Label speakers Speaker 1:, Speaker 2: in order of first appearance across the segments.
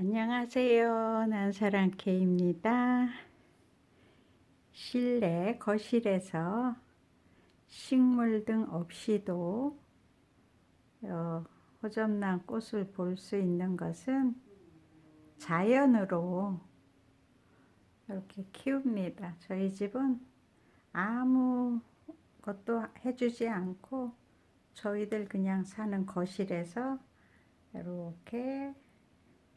Speaker 1: 안녕하세요. 난사랑 K입니다. 실내 거실에서 식물 등 없이도 어, 호접난 꽃을 볼 수 있는 것은 자연으로 이렇게 키웁니다. 저희 집은 아무 것도 해주지 않고 저희들 그냥 사는 거실에서 이렇게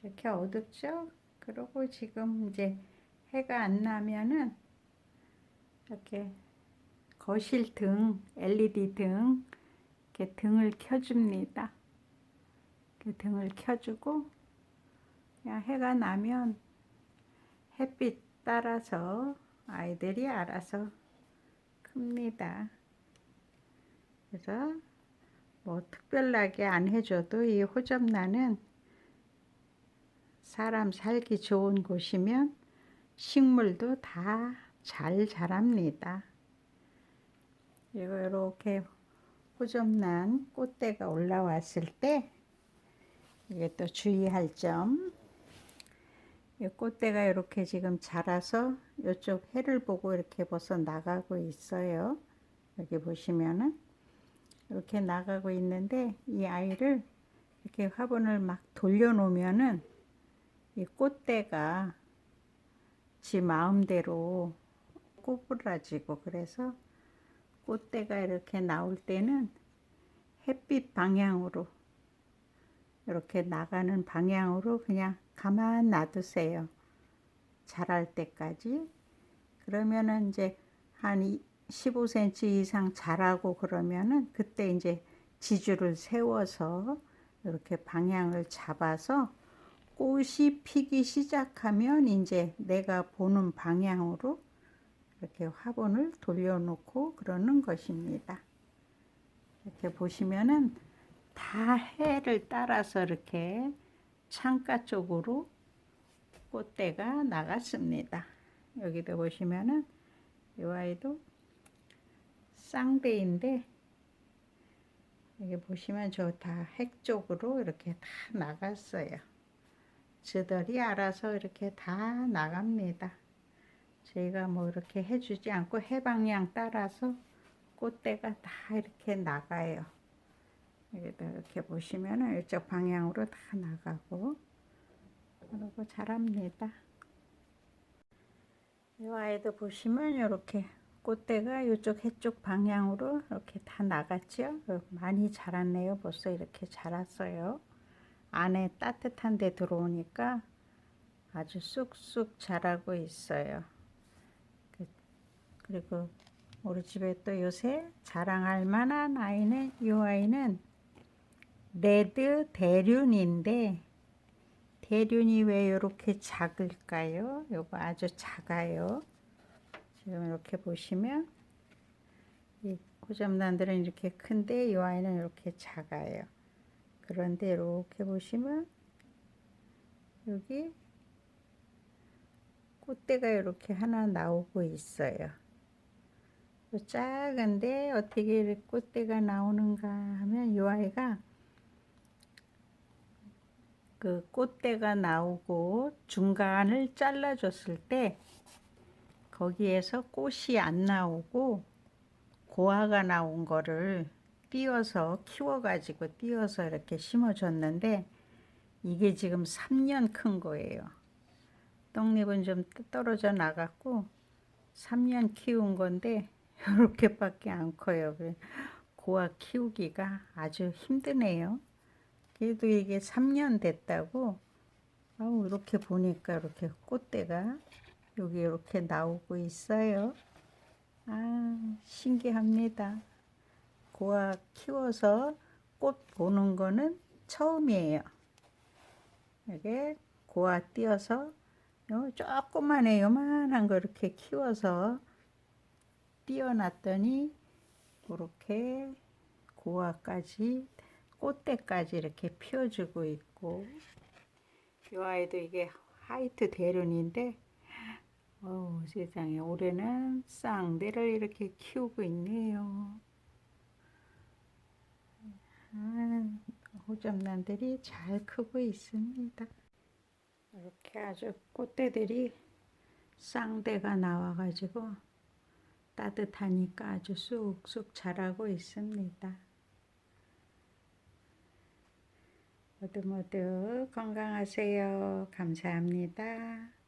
Speaker 1: 이렇게 어둡죠? 그리고 지금 이제 해가 안 나면은 이렇게 거실 등, LED 등, 이렇게 등을 켜줍니다. 이렇게 등을 켜주고, 그냥 해가 나면 햇빛 따라서 아이들이 알아서 큽니다. 그래서 뭐 특별하게 안 해줘도 이 호접란은 사람 살기 좋은 곳이면 식물도 다 잘 자랍니다. 이렇게 호접난 꽃대가 올라왔을 때 이게 또 주의할 점. 이 꽃대가 이렇게 지금 자라서 이쪽 해를 보고 이렇게 벌써 나가고 있어요. 여기 보시면은 이렇게 나가고 있는데 이 아이를 이렇게 화분을 막 돌려놓으면은 이 꽃대가 지 마음대로 꼬부라지고 그래서 꽃대가 이렇게 나올 때는 햇빛 방향으로 이렇게 나가는 방향으로 그냥 가만 놔두세요. 자랄 때까지. 그러면은 이제 한 15cm 이상 자라고 그러면은 그때 이제 지주를 세워서 이렇게 방향을 잡아서 꽃이 피기 시작하면 이제 내가 보는 방향으로 이렇게 화분을 돌려놓고 그러는 것입니다. 이렇게 보시면은 다 해를 따라서 이렇게 창가 쪽으로 꽃대가 나갔습니다. 여기도 보시면은 이 아이도 쌍대인데 여기 보시면 저 다 핵 쪽으로 이렇게 다 나갔어요. 저들이 알아서 이렇게 다 나갑니다. 저희가 뭐 이렇게 해주지 않고 해방향 따라서 꽃대가 다 이렇게 나가요. 여기도 이렇게 보시면은 이쪽 방향으로 다 나가고 그리고 자랍니다. 이 아이도 보시면 이렇게 꽃대가 이쪽 해쪽 방향으로 이렇게 다 나갔죠. 많이 자랐네요. 벌써 이렇게 자랐어요. 안에 따뜻한 데 들어오니까 아주 쑥쑥 자라고 있어요. 그, 그리고 우리 집에 또 요새 자랑할 만한 아이는 이 아이는 레드 대륜인데 대륜이 왜 이렇게 작을까요? 요거 아주 작아요. 지금 이렇게 보시면 이 호접란들은 이렇게 큰데 이 아이는 이렇게 작아요. 그런데 이렇게 보시면 여기 꽃대가 이렇게 하나 나오고 있어요. 작은데 어떻게 꽃대가 나오는가 하면 이 아이가 그 꽃대가 나오고 중간을 잘라줬을 때 거기에서 꽃이 안 나오고 고화가 나온 거를 띄어서 키워가지고 띄어서 이렇게 심어줬는데 이게 지금 3년 큰 거예요. 떡잎은 좀 떨어져 나갔고 3년 키운 건데 이렇게밖에 안 커요. 고아 키우기가 아주 힘드네요. 그래도 이게 3년 됐다고 아우 이렇게 보니까 이렇게 꽃대가 여기 이렇게 나오고 있어요. 아 신기합니다. 고아 키워서 꽃 보는 거는 처음이에요. 이게 고아 띄어서 조그만해 요만한 거 이렇게 키워서 띄어놨더니 이렇게 고아까지 꽃대까지 이렇게 피워주고 있고 이 아이도 이게 화이트 대륜인데 어 세상에 올해는 쌍대를 이렇게 키우고 있네요. 아, 호접란들이 잘 크고 있습니다. 이렇게 아주 꽃대들이 쌍대가 나와가지고 따뜻하니까 아주 쑥쑥 자라고 있습니다. 모두 모두 건강하세요. 감사합니다.